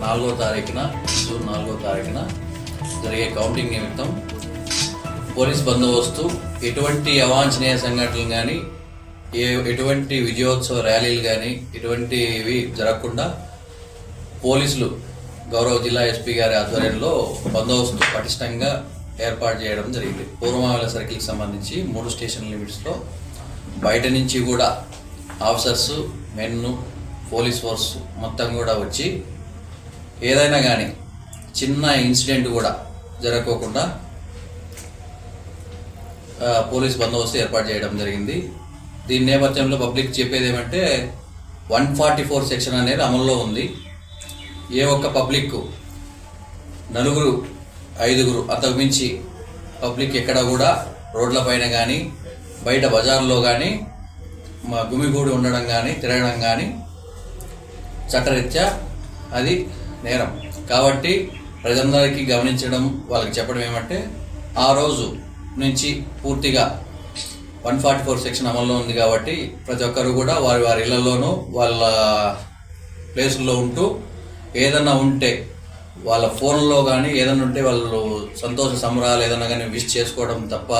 నాలుగో తారీఖున జూన్ నాలుగో తారీఖున జరిగే కౌంటింగ్ నిమిత్తం పోలీస్ బందోబస్తు ఎటువంటి అవాంఛనీయ సంఘటనలు కానీ ఏ ఎటువంటి విజయోత్సవ ర్యాలీలు కానీ ఎటువంటివి జరగకుండా పోలీసులు గౌరవ జిల్లా ఎస్పీ గారి ఆధ్వర్యంలో బందోబస్తు పటిష్టంగా ఏర్పాటు చేయడం జరిగింది. పూర్వమావిల సర్కిల్కి సంబంధించి మూడు స్టేషన్ లిమిట్స్లో బయట నుంచి కూడా ఆఫీసర్స్ మెన్ను పోలీస్ ఫోర్స్ మొత్తం కూడా వచ్చి ఏదైనా కానీ చిన్న ఇన్సిడెంట్ కూడా జరగకోకుండా పోలీస్ బందోబస్తు ఏర్పాటు చేయడం జరిగింది. దీని నేపథ్యంలో పబ్లిక్ చెప్పేది ఏమంటే వన్ ఫార్టీ ఫోర్ సెక్షన్ అనేది అమల్లో ఉంది. ఏ ఒక్క పబ్లిక్ నలుగురు ఐదుగురు అంతకు మించి పబ్లిక్ ఎక్కడ కూడా రోడ్లపైన కానీ బయట బజార్లో కానీ మా గుమిగూడి ఉండడం కానీ తిరగడం కానీ చట్టరీత్యా అది నేరం. కాబట్టి ప్రజలందరికీ గమనించడం వాళ్ళకి చెప్పడం ఏమంటే ఆ రోజు నుంచి పూర్తిగా వన్ ఫార్టీ ఫోర్ సెక్షన్ అమల్లో ఉంది కాబట్టి ప్రతి ఒక్కరు కూడా వారి వారి ఇళ్ళలోనూ వాళ్ళ ప్లేసుల్లో ఉంటూ ఏదన్నా ఉంటే వాళ్ళ ఫోన్లో కానీ ఏదన్నా ఉంటే వాళ్ళు సంతోష సంబరాలు ఏదన్నా కానీ విష్ చేసుకోవడం తప్ప